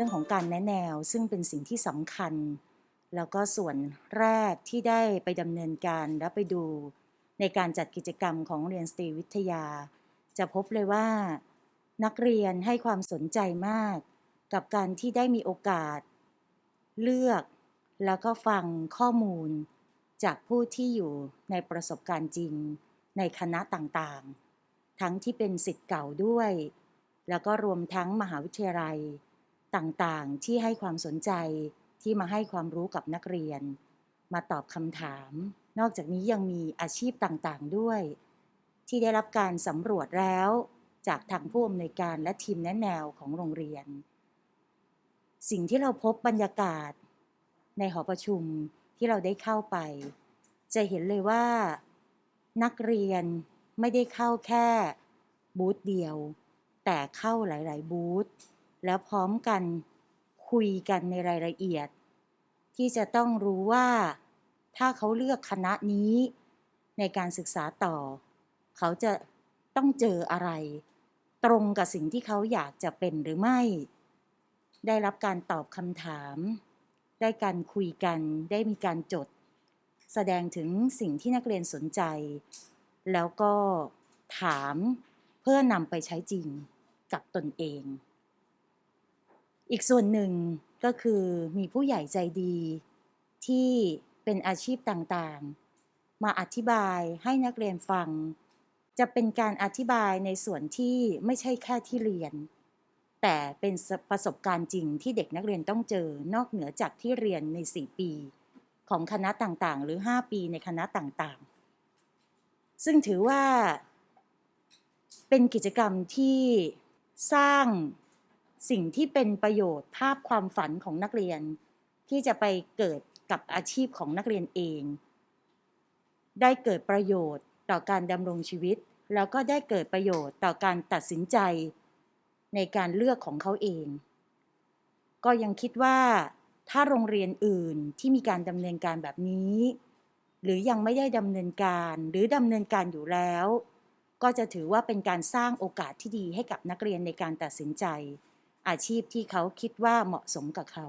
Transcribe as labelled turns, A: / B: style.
A: รื่องของการแนะแนวซึ่งเป็นสิ่งที่สำคัญ แล้วก็ส่วนแรกที่ได้ไปดำเนินการและไปดูในการจัดกิจกรรมของโรงเรียนสตรีวิทยา จะพบเลยว่า นักเรียนให้ความสนใจมาก กับการที่ได้มีโอกาส เลือกแล้วก็ฟังข้อมูล จากผู้ที่อยู่ในประสบการณ์จริง ในคณะต่างๆ ทั้งที่เป็นสิทธิ์เก่าด้วย แล้วก็รวมทั้งมหาวิทยาลัย ต่างๆ ที่ให้ความสนใจที่มาให้ความรู้กับนักเรียน มาตอบคำถาม นอกจากนี้ยังมีอาชีพต่างๆด้วย ที่ได้รับการสำรวจแล้ว จากทางผู้อำนวยการและทีมแนะแนวของโรงเรียน สิ่งที่เราพบบรรยากาศ ในหอประชุมที่เราได้เข้าไป จะเห็นเลยว่า นักเรียนไม่ได้เข้าแค่บูธเดียว แต่เข้าหลาย ๆ บูธ แล้วพร้อมกันคุยกันในรายละเอียด ที่จะต้องรู้ว่า ถ้าเขาเลือกคณะนี้ในการศึกษาต่อ เขาจะต้องเจออะไร ตรงกับสิ่งที่เขาอยากจะเป็นหรือไม่ ได้รับการตอบคำถาม ได้การคุยกัน ได้มีการจด แสดงถึงสิ่งที่นักเรียนสนใจ แล้วก็ถามเพื่อนำไปใช้จริงกับตนเอง อีกส่วนหนึ่งก็คือมีผู้ใหญ่ใจดี ที่เป็นอาชีพต่างๆ มาอธิบายให้นักเรียนฟัง จะเป็นการอธิบายในส่วนที่ไม่ใช่แค่ที่เรียน แต่เป็นประสบการณ์จริงที่เด็กนักเรียนต้องเจอนอกเหนือจากที่เรียนใน 4 ปี ของคณะต่างๆ หรือ 5 ปีในคณะต่างๆ ซึ่งถือว่าเป็นกิจกรรมที่สร้าง สิ่งที่เป็นประโยชน์ภาพความฝันของนักเรียน ที่จะไปเกิดกับอาชีพของนักเรียนเอง ได้เกิดประโยชน์ต่อการดำรงชีวิต แล้วก็ได้เกิดประโยชน์ต่อการตัดสินใจ ในการเลือกของเขาเอง ก็ยังคิดว่าถ้าโรงเรียนอื่นที่มีการดำเนินการแบบนี้ หรือยังไม่ได้ดำเนินการหรือดำเนินการอยู่แล้ว ก็จะถือว่าเป็นการสร้างโอกาสที่ดีให้กับนักเรียนในการตัดสินใจ อาชีพที่เขาคิดว่าเหมาะสมกับเขา